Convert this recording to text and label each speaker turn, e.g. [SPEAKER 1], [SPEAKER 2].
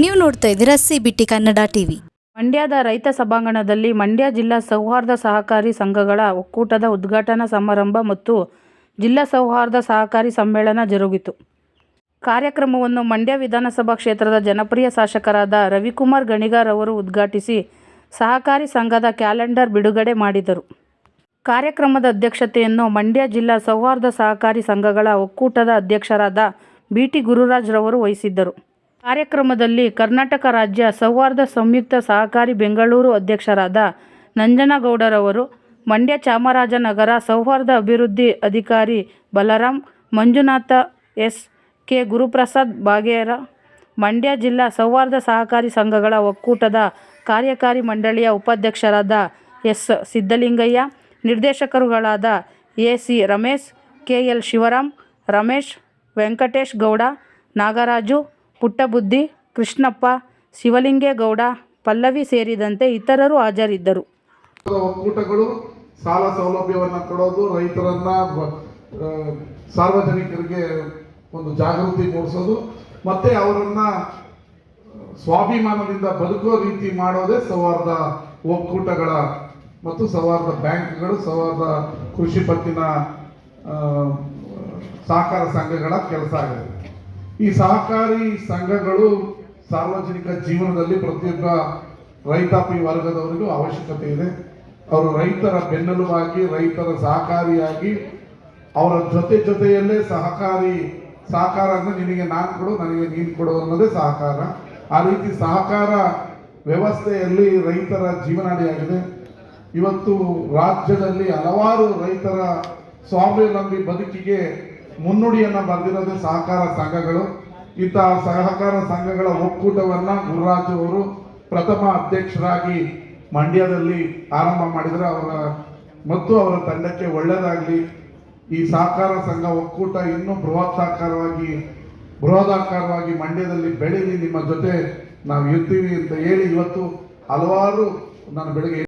[SPEAKER 1] ನೀವು ನೋಡ್ತಾ ಇದ್ದೀರಾ ಸಿ ಬಿಟಿ ಕನ್ನಡ ಟಿವಿ.
[SPEAKER 2] ಮಂಡ್ಯದ ರೈತ ಸಭಾಂಗಣದಲ್ಲಿ ಮಂಡ್ಯ ಜಿಲ್ಲಾ ಸೌಹಾರ್ದ ಸಹಕಾರಿ ಸಂಘಗಳ ಒಕ್ಕೂಟದ ಉದ್ಘಾಟನಾ ಸಮಾರಂಭ ಮತ್ತು ಜಿಲ್ಲಾ ಸೌಹಾರ್ದ ಸಹಕಾರಿ ಸಮ್ಮೇಳನ ಜರುಗಿತು. ಕಾರ್ಯಕ್ರಮವನ್ನು ಮಂಡ್ಯ ವಿಧಾನಸಭಾ ಕ್ಷೇತ್ರದ ಜನಪ್ರಿಯ ಶಾಸಕರಾದ ರವಿಕುಮಾರ್ ಗಣಿಗಾರ್ ಅವರು ಉದ್ಘಾಟಿಸಿ ಸಹಕಾರಿ ಸಂಘದ ಕ್ಯಾಲೆಂಡರ್ ಬಿಡುಗಡೆ ಮಾಡಿದರು. ಕಾರ್ಯಕ್ರಮದ ಅಧ್ಯಕ್ಷತೆಯನ್ನು ಮಂಡ್ಯ ಜಿಲ್ಲಾ ಸೌಹಾರ್ದ ಸಹಕಾರಿ ಸಂಘಗಳ ಒಕ್ಕೂಟದ ಅಧ್ಯಕ್ಷರಾದ ಬಿ ಟಿ ಗುರುರಾಜ್ರವರು ವಹಿಸಿದ್ದರು. ಕಾರ್ಯಕ್ರಮದಲ್ಲಿ ಕರ್ನಾಟಕ ರಾಜ್ಯ ಸೌಹಾರ್ದ ಸಂಯುಕ್ತ ಸಹಕಾರಿ ಬೆಂಗಳೂರು ಅಧ್ಯಕ್ಷರಾದ ನಂಜನಗೌಡರವರು, ಮಂಡ್ಯ ಚಾಮರಾಜನಗರ ಸೌಹಾರ್ದ ಅಭಿವೃದ್ಧಿ ಅಧಿಕಾರಿ ಬಲರಾಮ್ ಮಂಜುನಾಥ ಎಸ್ ಕೆ ಗುರುಪ್ರಸಾದ್ ಬಾಗೇರ, ಮಂಡ್ಯ ಜಿಲ್ಲಾ ಸೌಹಾರ್ದ ಸಹಕಾರಿ ಸಂಘಗಳ ಒಕ್ಕೂಟದ ಕಾರ್ಯಕಾರಿ ಮಂಡಳಿಯ ಉಪಾಧ್ಯಕ್ಷರಾದ S Siddalingaiah, ನಿರ್ದೇಶಕರುಗಳಾದ A C Ramesh, K L Shivaram, Ramesh Venkatesh Gowda, Nagaraju Puttabuddhi, Krishnappa, Shivalingegowda, Pallavi ಸೇರಿದಂತೆ ಇತರರು ಹಾಜರಿದ್ದರು.
[SPEAKER 3] ಒಕ್ಕೂಟಗಳು ಸಾಲ ಸೌಲಭ್ಯವನ್ನು ಕೊಡೋದು, ರೈತರನ್ನ ಸಾರ್ವಜನಿಕರಿಗೆ ಒಂದು ಜಾಗೃತಿ ಮೂಡಿಸೋದು, ಮತ್ತೆ ಅವರನ್ನ ಸ್ವಾಭಿಮಾನದಿಂದ ಬದುಕೋ ರೀತಿ ಮಾಡೋದೇ ಸೌಹಾರ್ದ ಒಕ್ಕೂಟಗಳ ಮತ್ತು ಸೌಹಾರ್ದ ಬ್ಯಾಂಕ್ಗಳು, ಸೌಹಾರ್ದ ಕೃಷಿ ಪತ್ತಿನ ಸಹಕಾರ ಸಂಘಗಳ ಕೆಲಸ ಆಗಿದೆ. ಈ ಸಹಕಾರಿ ಸಂಘಗಳು ಸಾರ್ವಜನಿಕ ಜೀವನದಲ್ಲಿ ಪ್ರತಿಯೊಬ್ಬ ರೈತಾಪಿ ವರ್ಗದವರಿಗೂ ಅವಶ್ಯಕತೆ ಇದೆ. ಅವರು ರೈತರ ಬೆನ್ನೆಲುಬಾಗಿ, ರೈತರ ಸಹಕಾರಿಯಾಗಿ ಅವರ ಜೊತೆ ಜೊತೆಯಲ್ಲೇ ಸಹಕಾರಿ ಸಹಕಾರ ಅಂದ್ರೆ ನಿನಗೆ ನಾನು ಕೊಡು, ನನಗೆ ನೀನು ಕೊಡು ಅನ್ನೋದೇ ಸಹಕಾರ. ಆ ರೀತಿ ಸಹಕಾರ ವ್ಯವಸ್ಥೆಯಲ್ಲಿ ರೈತರ ಜೀವನಾಡಿಯಾಗಿದೆ. ಇವತ್ತು ರಾಜ್ಯದಲ್ಲಿ ಹಲವಾರು ರೈತರ ಸ್ವಾವಲಂಬಿ ಬದುಕಿಗೆ ಮುನ್ನುಡಿಯನ್ನ ಬರೆದಿರೋದು ಸಹಕಾರ ಸಂಘಗಳು. ಇಂತಹ ಸಹಕಾರ ಸಂಘಗಳ ಒಕ್ಕೂಟವನ್ನ ಗುರುರಾಜ್ ಅವರು ಪ್ರಥಮ ಅಧ್ಯಕ್ಷರಾಗಿ ಮಂಡ್ಯದಲ್ಲಿ ಆರಂಭ ಮಾಡಿದರೆ ಅವರ ಮತ್ತು ಅವರ ತಂಡಕ್ಕೆ ಒಳ್ಳೆಯದಾಗಲಿ ಈ ಸಹಕಾರ ಸಂಘ ಒಕ್ಕೂಟ ಇನ್ನೂ ಬೃಹತ್ತಾಕಾರವಾಗಿ ಬೃಹದಾಕಾರವಾಗಿ ಮಂಡ್ಯದಲ್ಲಿ ಬೆಳೀಲಿ ನಿಮ್ಮ ಜೊತೆ ನಾವು ಇರ್ತೀವಿ ಅಂತ ಹೇಳಿ ಇವತ್ತು ಹಲವಾರು ನಾನು ಬೆಳಗ್ಗೆ